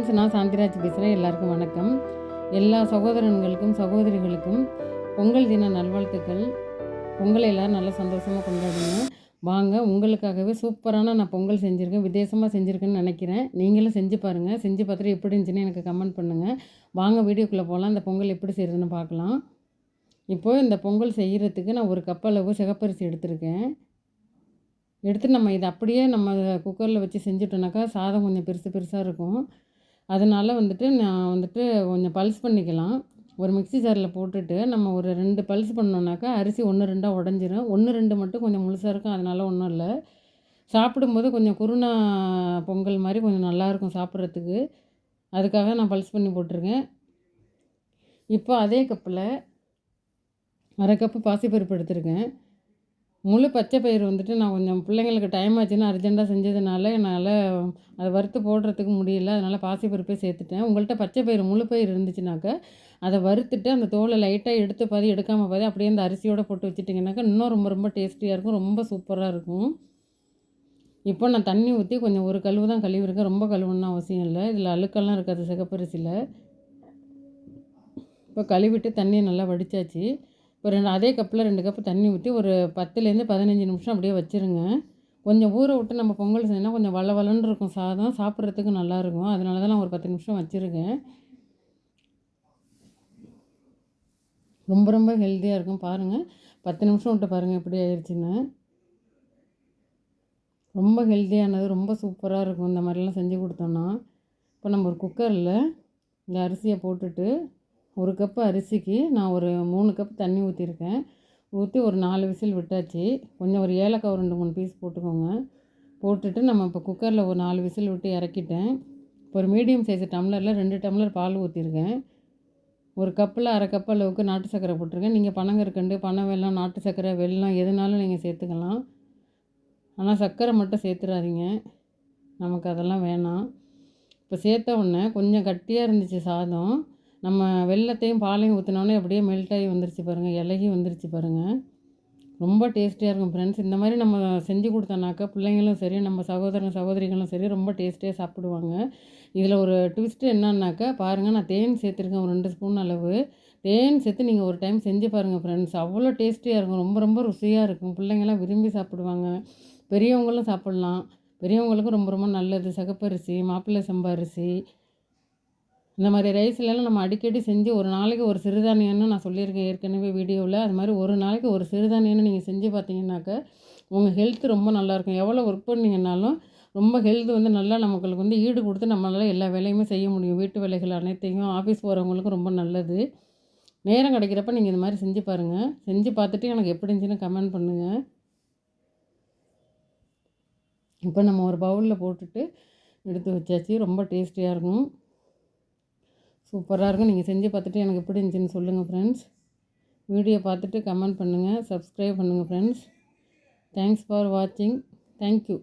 Friends நான் சாந்திராஜ் பேசுகிறேன். எல்லாருக்கும் வணக்கம். எல்லா சகோதரன்களுக்கும் சகோதரிகளுக்கும் பொங்கல் தின நல்வாழ்த்துக்கள். பொங்கலை எல்லோரும் நல்லா சந்தோஷமாக கொண்டாடுங்க. வாங்க உங்களுக்காகவே சூப்பரான நான் பொங்கல் செஞ்சுருக்கேன். விதேசமாக செஞ்சுருக்கேன்னு நினைக்கிறேன். நீங்களும் செஞ்சு பாருங்கள் செஞ்சு பார்த்துட்டு எப்படி இருந்துச்சுன்னு எனக்கு கமெண்ட் பண்ணுங்கள் வாங்க வீடியோக்குள்ளே போகலாம் இந்த பொங்கல் எப்படி செய்கிறதுன்னு பார்க்கலாம். இப்போது இந்த பொங்கல் செய்கிறதுக்கு நான் ஒரு கப் அளவு சிகப்பரிசி எடுத்திருக்கேன். எடுத்து நம்ம இதை அப்படியே நம்ம குக்கரில் வச்சு செஞ்சுட்டோம்னாக்கா சாதம் கொஞ்சம் பெருசு பெருசாக இருக்கும். அதனால் வந்துட்டு நான் வந்துட்டு கொஞ்சம் பல்ஸ் பண்ணிக்கலாம். ஒரு மிக்ஸி ஜாரில் போட்டுட்டு நம்ம ஒரு ரெண்டு பல்ஸ் பண்ணோன்னாக்கா அரிசி ஒன்று ரெண்டாக உடஞ்சிரும். ஒன்று ரெண்டு மட்டும் கொஞ்சம் முழுசாக இருக்கும். அதனால் ஒன்றும் இல்லை. சாப்பிடும்போது கொஞ்சம் குருணா பொங்கல் மாதிரி கொஞ்சம் நல்லாயிருக்கும் சாப்பிட்றதுக்கு. அதுக்காக நான் பல்ஸ் பண்ணி போட்டிருக்கேன். இப்போ அதே கப்பில் அரை கப்பு பாசிப்பருப்பு எடுத்திருக்கேன். முழு பச்சை பயிர் வந்துட்டு நான் கொஞ்சம் பிள்ளைங்களுக்கு டைம் ஆச்சுன்னு அர்ஜெண்ட்டாக செஞ்சதுனால என்னால் அதை வறுத்து போடுறதுக்கு முடியல. அதனால் பாசிப்பருப்பே சேர்த்துட்டேன். உங்கள்கிட்ட பச்சை பயிர் முழு பயிர் இருந்துச்சுனாக்கா அதை வறுத்துட்டு அந்த தோலை லைட்டாக எடுத்து பாதி எடுக்காமல் பாதி அப்படியே அந்த அரிசியோடு போட்டு வச்சுட்டிங்கனாக்கா இன்னும் ரொம்ப ரொம்ப டேஸ்டியாக இருக்கும். ரொம்ப சூப்பராக இருக்கும். இப்போ நான் தண்ணி ஊற்றி கொஞ்சம் ஒரு கழுவு தான் கழுவிருக்கேன். ரொம்ப கழுவுன்னு அவசியம் இல்லை. இதில் அழுக்கெல்லாம் இருக்காது. சிகப்பரிசியில் இப்போ கழுவிட்டு தண்ணியை நல்லா வடித்தாச்சு ஒரு ரெண்டு அதே கப்பில் ரெண்டு கப்பு தண்ணி ஊற்றி ஒரு பத்துலேருந்து பதினஞ்சு நிமிஷம் அப்படியே வச்சுருங்க. கொஞ்சம் ஊற விட்டு நம்ம பொங்கல் செஞ்சோன்னா கொஞ்சம் வள வளன்னு இருக்கும். சாதம் சாப்பிட்றதுக்கு நல்லாயிருக்கும். அதனால தான் நான் ஒரு பத்து நிமிஷம் வச்சுருக்கேன். ரொம்ப ரொம்ப ஹெல்த்தியாக இருக்கும். பாருங்கள் பத்து நிமிஷம் விட்டு பாருங்கள் எப்படி ஆயிடுச்சுன்னு ரொம்ப ஹெல்த்தியானது ரொம்ப சூப்பராக இருக்கும். இந்த மாதிரிலாம் செஞ்சு கொடுத்தோன்னா இப்போ நம்ம ஒரு குக்கரில் இந்த அரிசியை போட்டுட்டு ஒரு கப்பு அரிசிக்கு நான் ஒரு மூணு கப் தண்ணி ஊற்றிருக்கேன் ஊற்றி ஒரு நாலு விசில் விட்டாச்சு. கொஞ்சம் ஒரு ஏலக்காய் ஒரு ரெண்டு மூணு பீஸ் போட்டுக்கோங்க. போட்டுட்டு நம்ம இப்போ குக்கரில் ஒரு நாலு விசில் விட்டு இறக்கிட்டேன். இப்போ ஒரு மீடியம் சைஸ் டம்ளரில் ரெண்டு டம்ளர் பால் ஊற்றிருக்கேன் ஒரு கப்பில் அரை கப் அளவுக்கு நாட்டு சர்க்கரை போட்டிருக்கேன். நீங்கள் பனங்கற்கண்டு பனை வெல்லம் நாட்டு சர்க்கரை வெல்லம் எதுனாலும் நீங்கள் சேர்த்துக்கலாம். ஆனால் சர்க்கரை மட்டும் சேர்த்துறாதீங்க. நமக்கு அதெல்லாம் வேணாம். இப்போ சேர்த்த உடனே கொஞ்சம் கட்டியாக இருந்துச்சு சாதம். நம்ம வெள்ளத்தையும் பாலையும் ஊற்றினோன்னே அப்படியே மெல்ட் ஆகி வந்துருச்சு பாருங்கள் இலகி வந்துருச்சு பாருங்கள் ரொம்ப டேஸ்டியாக இருக்கும் ஃப்ரெண்ட்ஸ் இந்த மாதிரி நம்ம செஞ்சு கொடுத்தோன்னாக்கா பிள்ளைங்களும் சரி நம்ம சகோதரன் சகோதரிகளும் சரி ரொம்ப டேஸ்டியாக சாப்பிடுவாங்க. இதில் ஒரு ட்விஸ்ட்டு என்னன்னாக்கா பாருங்கள் நான் தேன் சேர்த்துருக்கேன் ஒரு ரெண்டு ஸ்பூன் அளவு. தேன் சேர்த்து நீங்கள் ஒரு டைம் செஞ்சு பாருங்கள் ஃப்ரெண்ட்ஸ் அவ்வளோ டேஸ்டியாக இருக்கும். ரொம்ப ரொம்ப ருசியாக இருக்கும். பிள்ளைங்களாம் விரும்பி சாப்பிடுவாங்க. பெரியவங்களும் சாப்பிட்லாம். பெரியவங்களுக்கும் ரொம்ப ரொம்ப நல்லது. சகப்பரிசி மாப்பிள்ளை சம்பா அரிசி இந்த மாதிரி ரைஸ்லலாம் நம்ம அடிக்கடி செஞ்சு ஒரு நாளைக்கு ஒரு சிறுதானியம்னு நான் சொல்லியிருக்கேன் ஏற்கனவே வீடியோவில். அது மாதிரி ஒரு நாளைக்கு ஒரு சிறுதானியம்னு நீங்கள் செஞ்சு பார்த்தீங்கன்னாக்க உங்கள் ஹெல்த் ரொம்ப நல்லாயிருக்கும் எவ்வளோ ஒர்க் பண்ணிங்கனாலும் ரொம்ப ஹெல்த் வந்து நல்லா நமக்கு வந்து ஈடு கொடுத்து நம்மளால் எல்லா வேலையுமே செய்ய முடியும். வீட்டு வேலைகள் அனைத்தையும் ஆஃபீஸ் போகிறவங்களுக்கும் ரொம்ப நல்லது. நேரம் கிடைக்கிறப்ப நீங்கள் இந்த மாதிரி செஞ்சு பாருங்கள் செஞ்சு பார்த்துட்டு எனக்கு எப்படி இருந்துச்சுன்னு கமெண்ட் பண்ணுங்கள் இப்போ நம்ம ஒரு பவுலில் போட்டுட்டு எடுத்து வச்சாச்சு. ரொம்ப டேஸ்டியாக இருக்கும். சூப்பராக இருக்கும். நீங்கள் செஞ்சு பார்த்துட்டு எனக்கு எப்படி இருந்துச்சுன்னு சொல்லுங்கள் ஃப்ரெண்ட்ஸ் வீடியோ பார்த்துட்டு கமெண்ட் பண்ணுங்கள் சப்ஸ்கிரைப் பண்ணுங்கள் ஃப்ரெண்ட்ஸ் தேங்க்ஸ் ஃபார் வாட்சிங் தேங்க்யூ